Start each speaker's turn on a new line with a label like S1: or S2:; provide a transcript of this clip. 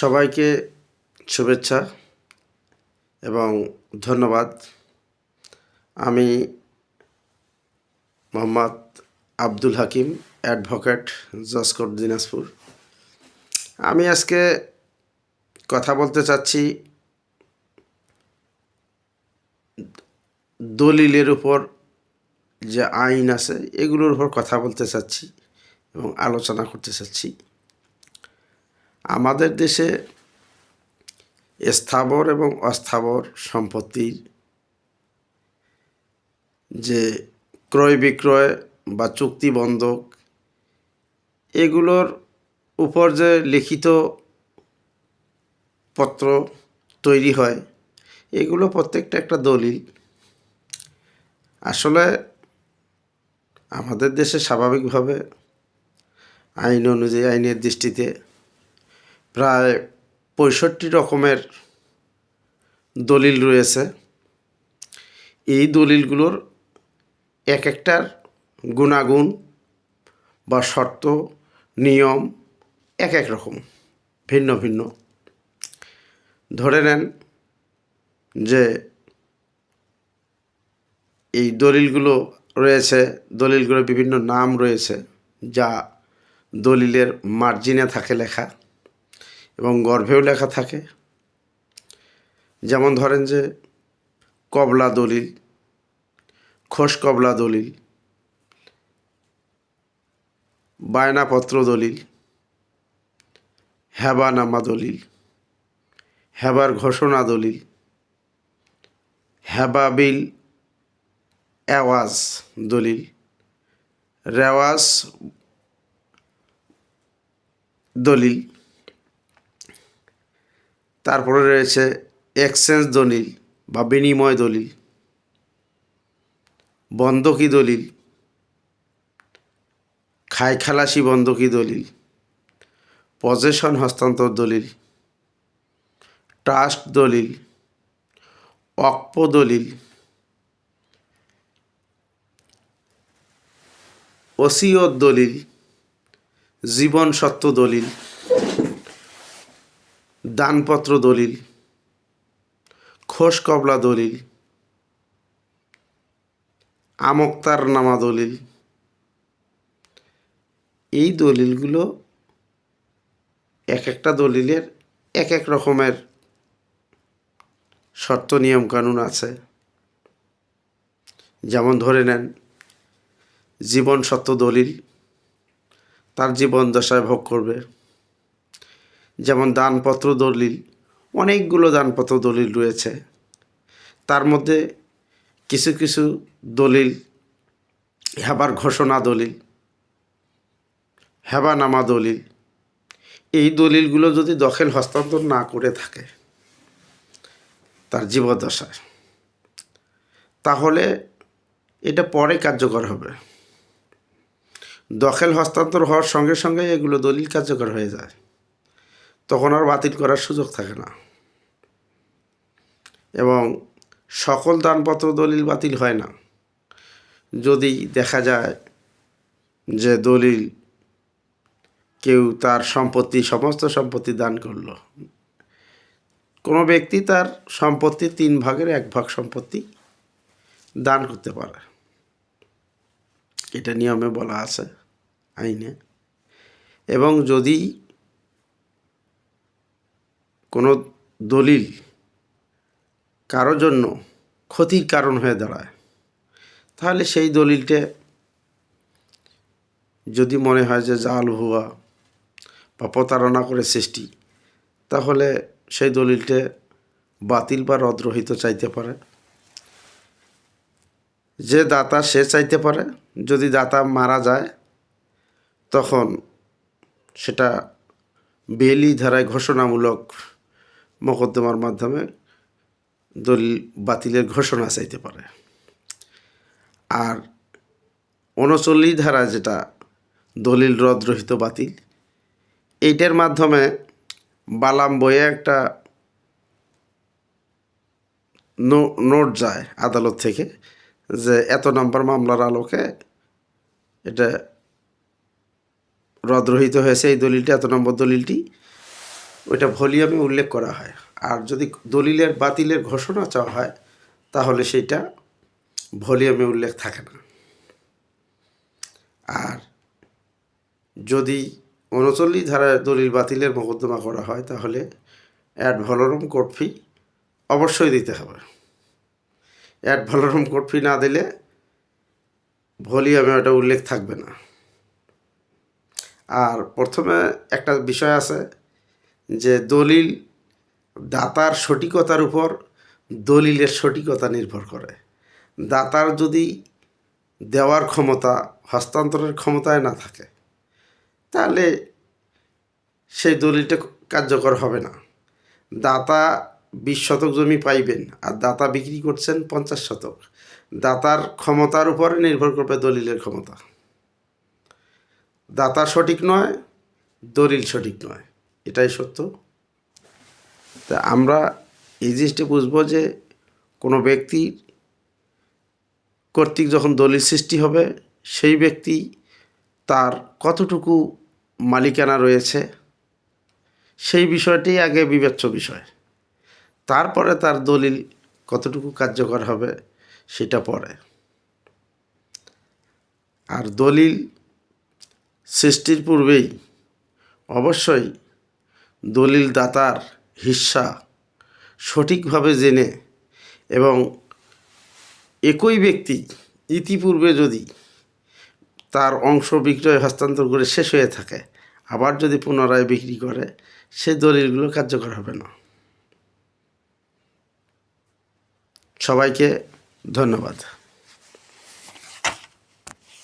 S1: সবাইকে শুভেচ্ছা এবং ধন্যবাদ। আমি মোহাম্মদ আব্দুল হাকিম, অ্যাডভোকেট জসকোট দিনাজপুর। আমি আজকে কথা বলতে চাচ্ছি দলিলের উপর যে আইন আছে, এগুলোর উপর কথা বলতে চাচ্ছি এবং আলোচনা করতে চাচ্ছি। আমাদের দেশে স্থাবর এবং অস্থাবর সম্পত্তির যে ক্রয় বিক্রয় বা চুক্তি বন্ধক, এগুলোর উপর যে লিখিত পত্র তৈরি হয়, এগুলো প্রত্যেকটা একটা দলিল। আসলে আমাদের দেশে স্বাভাবিকভাবে আইন অনুযায়ী, আইনের দৃষ্টিতে প্রায় পঁয়ষট্টি রকমের দলিল রয়েছে। এই দলিলগুলোর এক একটার গুণাগুণ বা শর্ত, নিয়ম এক এক রকম, ভিন্ন ভিন্ন। ধরে নেন যে এই দলিলগুলো রয়েছে, দলিলগুলোর বিভিন্ন নাম রয়েছে, যা দলিলের মার্জিনে থাকে লেখা। এবং গর্ভেও লেখা থাকে। যেমন ধরেন যে, কবলা দলিল খোস কবলা দলিল, বায়নাপত্র দলিল হেবানামা দলিল হেবার ঘোষণা দলিল হেবাবিল অ্যাওয়াজ দলিল, রেওয়াজ দলিল তারপরে রয়েছে এক্সচেঞ্জ দলিল বা বিনিময় দলিল, বন্ধকি দলিল খাই খালাসি বন্ধকি দলিল, পজেশন হস্তান্তর দলিল, ট্রাস্ট দলিল, অক্প দলিল ওসিয়ত দলিল জীবন সত্য দলিল। দানপত্র দলিল খোস কবলা দলিল, আমক্তার নামা দলিল, এই দলিলগুলো এক একটা দলিলের এক এক রকমের শর্ত, নিয়ম, কানুন আছে। যেমন ধরে নেন, জীবন সত্য দলিল, তার জীবন দশায় ভোগ করবে। যেমন দানপত্র দলিল, অনেকগুলো দানপত্র দলিল রয়েছে। তার মধ্যে কিছু কিছু দলিল, হেবার ঘোষণা দলিল হেবানামা দলিল। এই দলিলগুলো যদি দখল হস্তান্তর না করে থাকে তার জীবদশায় তাহলে এটা পরে কার্যকর হবে। দখল হস্তান্তর হওয়ার সঙ্গে সঙ্গে এগুলো দলিল কার্যকর হয়ে যায়। তখন আর বাতিল করার সুযোগ থাকে না। এবং সকল দানপত্র দলিল বাতিল হয় না। যদি দেখা যায় যে দলিল কেউ তার সম্পত্তি, সমস্ত সম্পত্তি দান করল, কোনো ব্যক্তি তার সম্পত্তি তিন ভাগের এক ভাগ সম্পত্তি দান করতে পারে। এটা নিয়মে বলা আছে আইনে। এবং যদি কোনো দলিল কারও জন্য ক্ষতির কারণ হয়ে দাঁড়ায়, তাহলে সেই দলিলটা যদি মনে হয় যে জাল ভুয়া বা প্রতারণা করে সৃষ্টি, তাহলে সেই দলিলটা বাতিল বা রদ্রহিত চাইতে পারে। যে দাতা সে চাইতে পারে, যদি দাতা মারা যায়, তখন সেটা বেলি ধারায় ঘোষণামূলক মোকদ্দমার মাধ্যমে দলিল বাতিলের ঘোষণা চাইতে পারে। আর উনচল্লিশ ধারা যেটা দলিল রদ্রহিত বাতিল, এইটার মাধ্যমে বালাম বইয়ে একটা নোট যায় আদালত থেকে যে এত নম্বর মামলার আলোকে এটা রদ্রহিত হয়েছে এই দলিলটি, এত নম্বর দলিলটি। ওইটা ভলিউমে উল্লেখ করা হয়। আর যদি দলিলের বাতিলের ঘোষণা চাওয়া হয়, তাহলে সেটা ভলিউমে উল্লেখ থাকে না। আর যদি উনচল্লিশ ধারায় দলিল বাতিলের মোকদ্দমা করা হয়, তাহলে অ্যাড ভলোরম কোর্ট ফি অবশ্যই দিতে হবে। অ্যাড ভলোরম কোর্ট ফি না দিলে ভলিউমে ওটা উল্লেখ থাকবে না। আর প্রথমে একটা বিষয় আছে যে দলিল দাতার সঠিকতার উপর দলিলের সঠিকতা নির্ভর করে। দাতার যদি দেওয়ার ক্ষমতা, হস্তান্তরের ক্ষমতায় না থাকে, তাহলে সেই দলিলটা কার্যকর হবে না। দাতা বিশ শতক জমি পাইবেন আর দাতা বিক্রি করছেন পঞ্চাশ শতক। দাতার ক্ষমতার উপরে নির্ভর করবে দলিলের ক্ষমতা। দাতা সঠিক নয়, দলিল সঠিক নয়। এটাই সত্য। তা আমরা এই জিনিসটি বুঝব যে কোনো ব্যক্তির কর্তৃক যখন দলিল সৃষ্টি হবে, সেই ব্যক্তি তার কতটুকু মালিকানা রয়েছে, সেই বিষয়টি আগে বিবেচ্য বিষয়। তারপরে তার দলিল কতটুকু কার্যকর হবে, সেটা পরে। আর দলিল সৃষ্টির পূর্বেই অবশ্যই দলিল দাতার হিস্সা সঠিকভাবে জেনে এবং একই ব্যক্তি ইতিপূর্বে যদি তার অংশ বিক্রয় হস্তান্তর করে শেষ হয়ে থাকে, আবার যদি পুনরায় বিক্রি করে, সে দলিলগুলো কার্যকর হবে না। সবাইকে ধন্যবাদ।